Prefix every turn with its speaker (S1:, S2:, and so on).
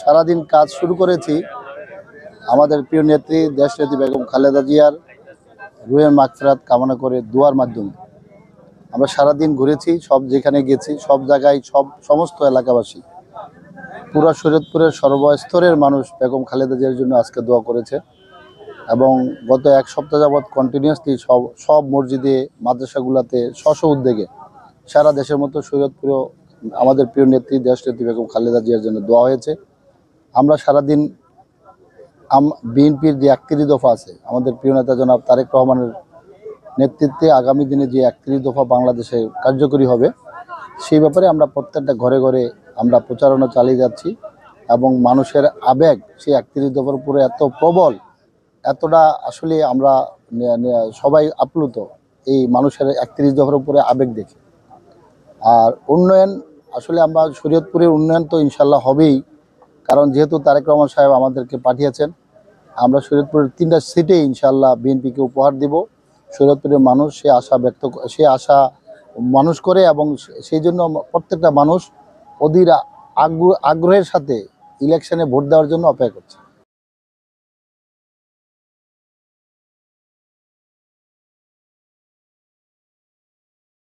S1: সারাদিন কাজ শুরু করেছি। আমাদের প্রিয় নেত্রী, দেশনেত্রী বেগম খালেদা জিয়ার রুহের মাগফিরাত কামনা করে দোয়ার মাধ্যমে। আমরা সারাদিন ঘুরেছি, সব যেখানে গেছি, সব জায়গায়, সব সমস্ত এলাকাবাসী। পুরো শরীয়তপুরের সর্বস্তরের মানুষ বেগম খালেদা জিয়ার জন্য আজকে দোয়া করেছে এবং গত এক সপ্তাহ যাবৎ কন্টিনিউয়াসলি সব সব মসজিদে, মাদ্রাসাগুলোতে স্ব উদ্যোগে সারা দেশের মতো শরীয়তপুরেও আমাদের প্রিয় নেত্রী, দেশনেত্রী বেগম খালেদা জিয়ার জন্য দোয়া হয়েছে। আমরা সারাদিন বিএনপির যে একত্রিশ দফা আছে, আমাদের প্রিয় নেতা জনাব তারেক রহমানের নেতৃত্বে আগামী দিনে যে একত্রিশ দফা বাংলাদেশে কার্যকরী হবে, সেই ব্যাপারে আমরা প্রত্যেকটা ঘরে ঘরে আমরা প্রচারণা চালিয়ে যাচ্ছি এবং মানুষের আবেগ সেই একত্রিশ দফার উপরে এত প্রবল, এতটা আসলে আমরা সবাই আপ্লুত এই মানুষের একত্রিশ দফার উপরে আবেগ দেখে। আর উন্নয়ন আসলে আমরা শরীয়তপুরের উন্নয়ন তো ইনশাল্লাহ হবেই, কারণ যেহেতু তারেক রহমান সাহেব আমাদেরকে পাঠিয়েছেন, আমরা শরীয়তপুরের তিনটা সিটে ইনশাল্লাহ বিএনপিকে উপহার দিব। শরীয়তপুরের মানুষ সে আশা ব্যক্ত সে আশা মানুষ করে এবং সেই জন্য প্রত্যেকটা মানুষ অধীর আগ্রহ, আগ্রহের সাথে ইলেকশনে ভোট দেওয়ার জন্য অপেক্ষা করছে।